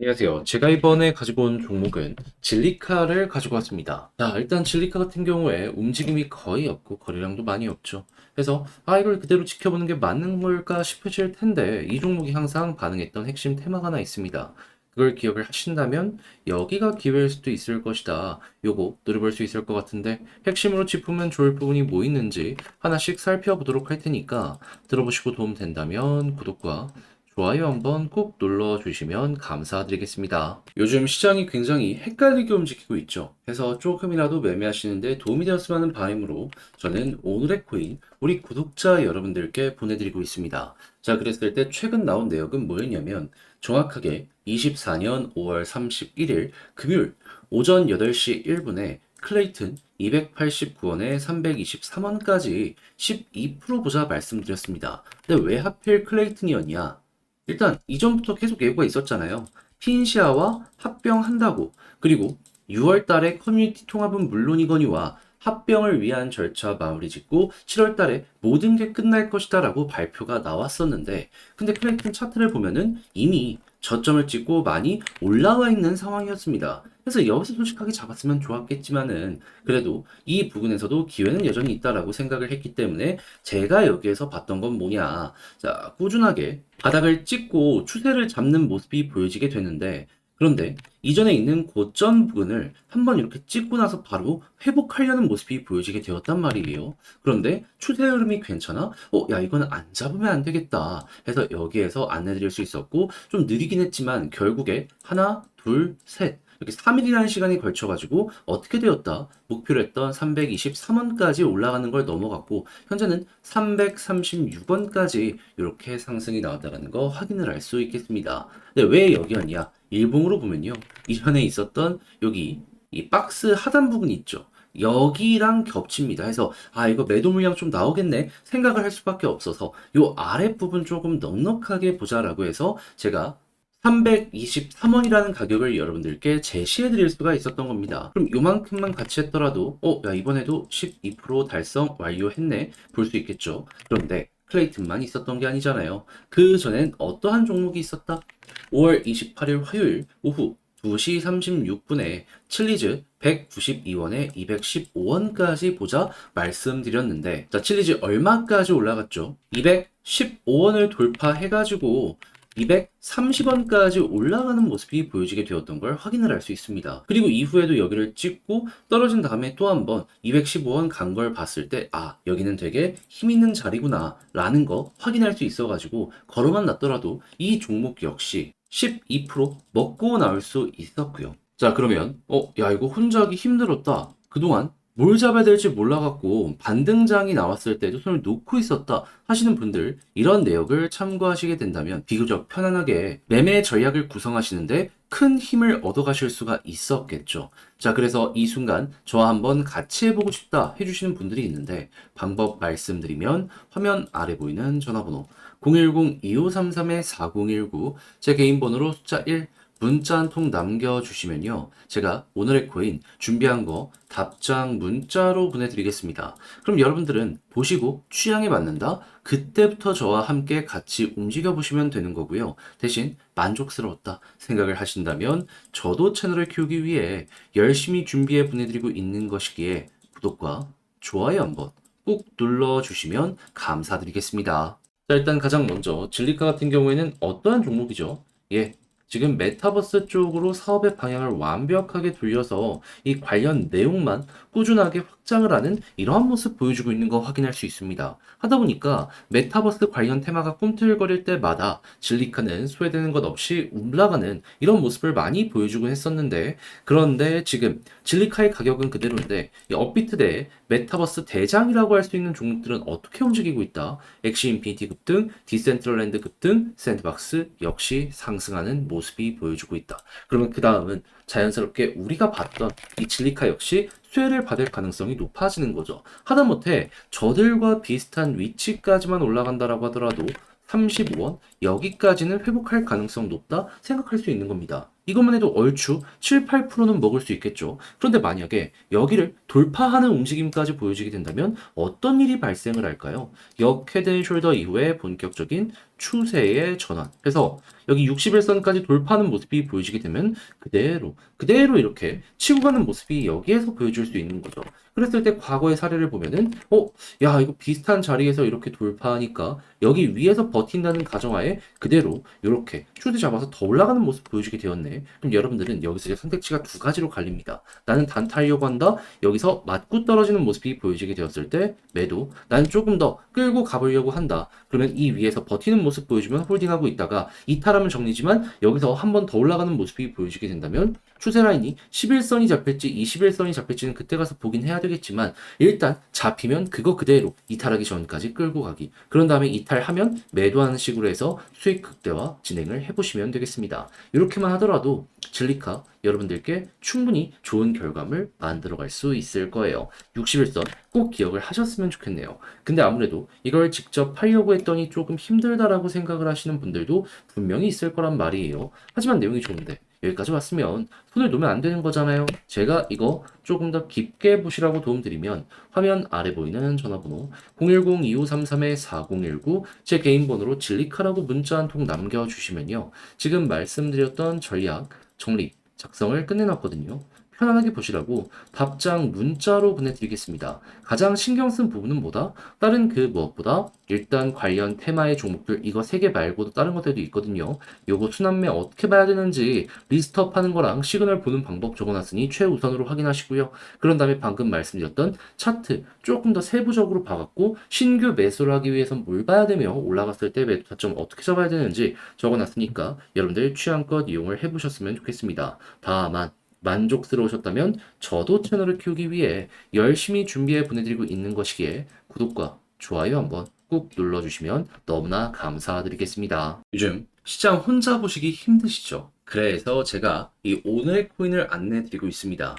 안녕하세요. 제가 이번에 가지고 온 종목은 진리카를 가지고 왔습니다. 자, 일단 진리카 같은 경우에 움직임이 거의 없고 거래량도 많이 없죠. 그래서 아, 이걸 그대로 지켜보는 게 맞는 걸까 싶으실 텐데 이 종목이 항상 반응했던 핵심 테마가 하나 있습니다. 그걸 기억을 하신다면 여기가 기회일 수도 있을 것이다. 요거 노려볼 수 있을 것 같은데 핵심으로 짚으면 좋을 부분이 뭐 있는지 하나씩 살펴보도록 할 테니까 들어보시고 도움 된다면 구독과 좋아요 한번 꼭 눌러주시면 감사드리겠습니다. 요즘 시장이 굉장히 헷갈리게 움직이고 있죠. 그래서 조금이라도 매매하시는데 도움이 되었으면 하는 바람으로 저는 오늘의 코인 우리 구독자 여러분들께 보내드리고 있습니다. 자, 그랬을 때 최근 나온 내역은 뭐였냐면 정확하게 24년 5월 31일 금요일 오전 8시 1분에 클레이튼 289원에 323원까지 12% 보자 말씀드렸습니다. 근데 왜 하필 클레이튼이었냐? 일단 이전부터 계속 예고가 있었잖아요. 핀시아와 합병한다고. 그리고 6월 달에 커뮤니티 통합은 물론이거니와 합병을 위한 절차 마무리 짓고 7월 달에 모든 게 끝날 것이다 라고 발표가 나왔었는데 근데 클레이튼 차트를 보면은 이미 저점을 찍고 많이 올라와 있는 상황이었습니다. 그래서 여기서 솔직하게 잡았으면 좋았겠지만은 그래도 이 부분에서도 기회는 여전히 있다라고 생각을 했기 때문에 제가 여기에서 봤던 건 뭐냐. 자, 꾸준하게 바닥을 찍고 추세를 잡는 모습이 보여지게 되는데 그런데 이전에 있는 고점 부근을 한번 이렇게 찍고 나서 바로 회복하려는 모습이 보여지게 되었단 말이에요. 그런데 추세 흐름이 괜찮아? 어, 야, 이거는 안 잡으면 안 되겠다. 해서 여기에서 안내드릴 수 있었고, 좀 느리긴 했지만 결국에 하나, 둘, 셋. 이렇게 3일이라는 시간이 걸쳐가지고 어떻게 되었다? 목표로 했던 323원까지 올라가는 걸 넘어갔고, 현재는 336원까지 이렇게 상승이 나왔다는 거 확인을 할 수 있겠습니다. 근데 왜 여기였냐? 일봉으로 보면요. 이전에 있었던 여기 이 박스 하단 부분이 있죠. 여기랑 겹칩니다. 해서 아 이거 매도 물량 좀 나오겠네 생각을 할 수밖에 없어서 요 아랫 부분 조금 넉넉하게 보자라고 해서 제가 323원이라는 가격을 여러분들께 제시해 드릴 수가 있었던 겁니다. 그럼 요만큼만 같이 했더라도 어, 야 이번에도 12% 달성 완료했네 볼 수 있겠죠. 그런데 클레이튼만 있었던 게 아니잖아요. 그 전엔 어떠한 종목이 있었다? 5월 28일 화요일 오후 2시 36분에 칠리즈 192원에 215원까지 보자 말씀드렸는데 자 칠리즈 얼마까지 올라갔죠? 215원을 돌파해가지고 230원까지 올라가는 모습이 보여지게 되었던 걸 확인을 할 수 있습니다. 그리고 이후에도 여기를 찍고 떨어진 다음에 또 한번 215원 간 걸 봤을 때, 아, 여기는 되게 힘 있는 자리구나, 라는 거 확인할 수 있어가지고, 걸어만 놨더라도 이 종목 역시 12% 먹고 나올 수 있었고요. 자, 그러면, 어, 야, 이거 혼자 하기 힘들었다. 그동안 뭘 잡아야 될지 몰라갖고 반등장이 나왔을 때도 손을 놓고 있었다 하시는 분들 이런 내역을 참고하시게 된다면 비교적 편안하게 매매 전략을 구성하시는데 큰 힘을 얻어가실 수가 있었겠죠. 자, 그래서 이 순간 저와 한번 같이 해보고 싶다 해주시는 분들이 있는데 방법 말씀드리면 화면 아래 보이는 전화번호 010-2533-4019 제 개인 번호로 숫자 1 문자 한 통 남겨주시면요. 제가 오늘의 코인 준비한 거 답장 문자로 보내드리겠습니다. 그럼 여러분들은 보시고 취향에 맞는다? 그때부터 저와 함께 같이 움직여 보시면 되는 거고요. 대신 만족스러웠다 생각을 하신다면 저도 채널을 키우기 위해 열심히 준비해 보내드리고 있는 것이기에 구독과 좋아요 한번 꾹 눌러주시면 감사드리겠습니다. 자, 일단 가장 먼저 진리카 같은 경우에는 어떠한 종목이죠? 예, 지금 메타버스 쪽으로 사업의 방향을 완벽하게 돌려서 이 관련 내용만 꾸준하게 확장을 하는 이러한 모습 보여주고 있는 거 확인할 수 있습니다. 하다 보니까 메타버스 관련 테마가 꿈틀거릴 때마다 진리카는 소외되는 것 없이 올라가는 이런 모습을 많이 보여주곤 했었는데 그런데 지금 진리카의 가격은 그대로인데 이 업비트 대 메타버스 대장이라고 할 수 있는 종목들은 어떻게 움직이고 있다? 엑시 인피니티 급등, 디센트럴랜드 급등, 샌드박스 역시 상승하는 모습이 보여주고 있다. 그러면 그 다음은 자연스럽게 우리가 봤던 이 진리카 역시 수혜를 받을 가능성이 높아지는 거죠. 하다못해 저들과 비슷한 위치까지만 올라간다라고 하더라도 35원 여기까지는 회복할 가능성 높다 생각할 수 있는 겁니다. 이것만 해도 얼추 7, 8%는 먹을 수 있겠죠. 그런데 만약에 여기를 돌파하는 움직임까지 보여지게 된다면 어떤 일이 발생을 할까요? 역 헤드앤숄더 이후에 본격적인 추세의 전환. 그래서 여기 61선까지 돌파하는 모습이 보여지게 되면 그대로 그대로 이렇게 치고 가는 모습이 여기에서 보여줄 수 있는 거죠. 그랬을 때 과거의 사례를 보면은 어, 야, 이거 비슷한 자리에서 이렇게 돌파하니까 여기 위에서 버틴다는 가정하에 그대로 이렇게 추세 잡아서 더 올라가는 모습 보여주게 되었네. 그럼 여러분들은 여기서 이제 선택지가 두 가지로 갈립니다. 나는 단타하려고 한다. 여기서 맞고 떨어지는 모습이 보여지게 되었을 때 매도. 나는 조금 더 끌고 가보려고 한다. 그러면 이 위에서 버티는 모습 보여주면 홀딩하고 있다가 이탈하면 정리지만 여기서 한 번 더 올라가는 모습이 보여지게 된다면 추세 라인이 11선이 잡힐지 21선이 잡힐지는 그때 가서 보긴 해야 되겠지만 일단 잡히면 그거 그대로 이탈하기 전까지 끌고 가기. 그런 다음에 이탈하면 매도하는 식으로 해서 수익 극대화 진행을 해보시면 되겠습니다. 이렇게만 하더라도 진리카 여러분들께 충분히 좋은 결과물 만들어갈 수 있을 거예요. 61선 꼭 기억을 하셨으면 좋겠네요. 근데 아무래도 이걸 직접 하려고 했더니 조금 힘들다라고 생각을 하시는 분들도 분명히 있을 거란 말이에요. 하지만 내용이 좋은데 여기까지 왔으면 손을 놓으면 안 되는 거잖아요. 제가 이거 조금 더 깊게 보시라고 도움드리면 화면 아래 보이는 전화번호 010-2533-4019 제 개인 번호로 진리카라고 문자 한 통 남겨주시면요. 지금 말씀드렸던 전략, 정립, 작성을 끝내놨거든요. 편안하게 보시라고 답장 문자로 보내드리겠습니다. 가장 신경 쓴 부분은 뭐다? 다른 그 무엇보다 일단 관련 테마의 종목들 이거 세개 말고도 다른 것들도 있거든요. 요거 순환매 어떻게 봐야 되는지 리스트업 하는 거랑 시그널 보는 방법 적어놨으니 최우선으로 확인하시고요. 그런 다음에 방금 말씀드렸던 차트 조금 더 세부적으로 봐갖고 신규 매수를 하기 위해선 뭘 봐야 되며 올라갔을 때 매도 타점 어떻게 잡아야 되는지 적어놨으니까 여러분들 취향껏 이용을 해보셨으면 좋겠습니다. 다만 만족스러우셨다면 저도 채널을 키우기 위해 열심히 준비해 보내드리고 있는 것이기에 구독과 좋아요 한번 꾹 눌러주시면 너무나 감사드리겠습니다. 요즘 시장 혼자 보시기 힘드시죠? 그래서 제가 이 오늘의 코인을 안내드리고 있습니다.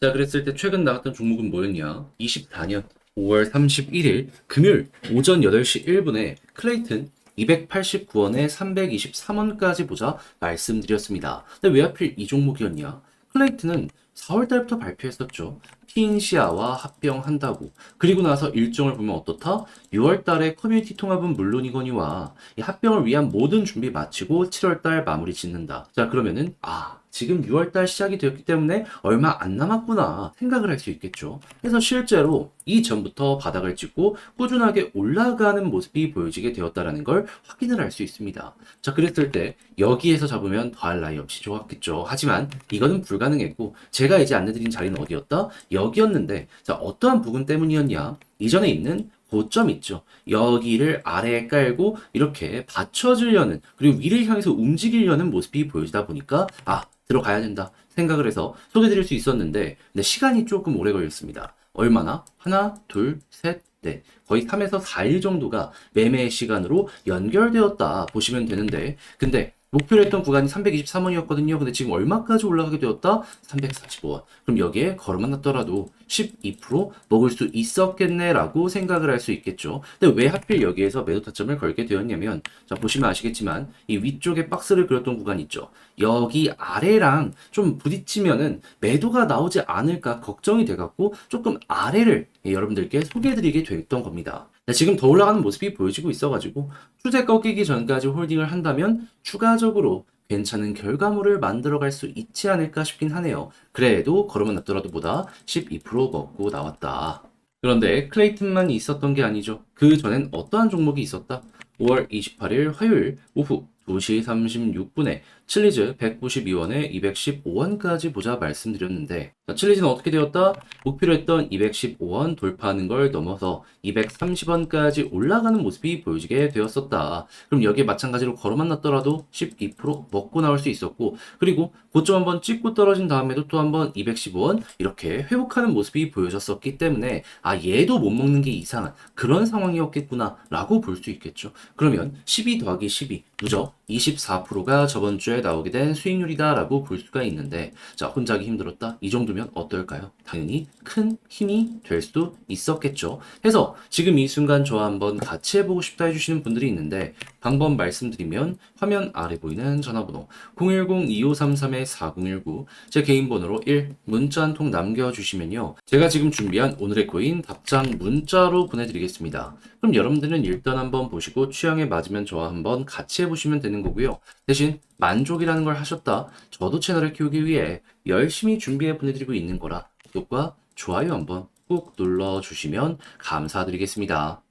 자, 그랬을 때 최근 나왔던 종목은 뭐였냐? 24년 5월 31일 금요일 오전 8시 1분에 클레이튼 289원에 323원까지 보자 말씀드렸습니다. 근데 왜 하필 이 종목이었냐? 클레이트는 4월 달부터 발표했었죠. 피인시아와 합병한다고. 그리고 나서 일정을 보면 어떻다? 6월 달에 커뮤니티 통합은 물론이거니와 이 합병을 위한 모든 준비 마치고 7월 달 마무리 짓는다. 자, 그러면은 아, 지금 6월 달 시작이 되었기 때문에 얼마 안 남았구나 생각을 할 수 있겠죠. 그래서 실제로 이전부터 바닥을 찍고 꾸준하게 올라가는 모습이 보여지게 되었다라는 걸 확인을 할 수 있습니다. 자, 그랬을 때 여기에서 잡으면 더할 나위 없이 좋았겠죠. 하지만 이거는 불가능했고 제가 이제 안내드린 자리는 어디였다? 여기였는데 자, 어떠한 부분 때문이었냐? 이전에 있는 고점 있죠. 여기를 아래에 깔고 이렇게 받쳐주려는 그리고 위를 향해서 움직이려는 모습이 보여지다 보니까 아 들어가야 된다 생각을 해서 소개드릴 수 있었는데 근데 시간이 조금 오래 걸렸습니다. 얼마나? 하나, 둘, 셋, 넷. 거의 3에서 4일 정도가 매매 시간으로 연결되었다 보시면 되는데 근데 목표로 했던 구간이 323원이었거든요. 근데 지금 얼마까지 올라가게 되었다? 345원. 그럼 여기에 걸어만 놨더라도 12% 먹을 수 있었겠네라고 생각을 할 수 있겠죠. 근데 왜 하필 여기에서 매도 타점을 걸게 되었냐면, 자, 보시면 아시겠지만, 이 위쪽에 박스를 그렸던 구간 있죠. 여기 아래랑 좀 부딪히면은 매도가 나오지 않을까 걱정이 돼갖고 조금 아래를 예, 여러분들께 소개해드리게 됐던 겁니다. 네, 지금 더 올라가는 모습이 보여지고 있어가지고 추세 꺾이기 전까지 홀딩을 한다면 추가적으로 괜찮은 결과물을 만들어갈 수 있지 않을까 싶긴 하네요. 그래도 걸으면 놨더라도 보다 12% 먹고 나왔다. 그런데 클레이튼만 있었던 게 아니죠. 그 전엔 어떠한 종목이 있었다? 5월 28일 화요일 오후 2시 36분에 칠리즈 192원에 215원까지 보자 말씀드렸는데 자, 칠리즈는 어떻게 되었다? 목표로 했던 215원 돌파하는 걸 넘어서 230원까지 올라가는 모습이 보여지게 되었었다. 그럼 여기에 마찬가지로 걸어 만났더라도 12% 먹고 나올 수 있었고 그리고 고점 한번 찍고 떨어진 다음에도 또 한번 215원 이렇게 회복하는 모습이 보여졌었기 때문에 아 얘도 못 먹는 게 이상한 그런 상황이었겠구나 라고 볼 수 있겠죠. 그러면 12 더하기 12 누적 24%가 저번 주에 나오게 된 수익률이다라고 볼 수가 있는데 자 혼자 하기 힘들었다 이 정도면 어떨까요? 당연히 큰 힘이 될 수도 있었겠죠. 해서 지금 이 순간 저와 한번 같이 해보고 싶다 해주시는 분들이 있는데 방법 말씀드리면 화면 아래 보이는 전화번호 010-2533-4019 제 개인 번호로 1 문자 한 통 남겨주시면요. 제가 지금 준비한 오늘의 코인 답장 문자로 보내드리겠습니다. 그럼 여러분들은 일단 한번 보시고 취향에 맞으면 저와 한번 같이 해보시면 되는 거고요. 대신 만족이라는 걸 하셨다. 저도 채널을 키우기 위해 열심히 준비해 보내드리고 있는 거라 구독과 좋아요 한번 꾹 눌러주시면 감사드리겠습니다.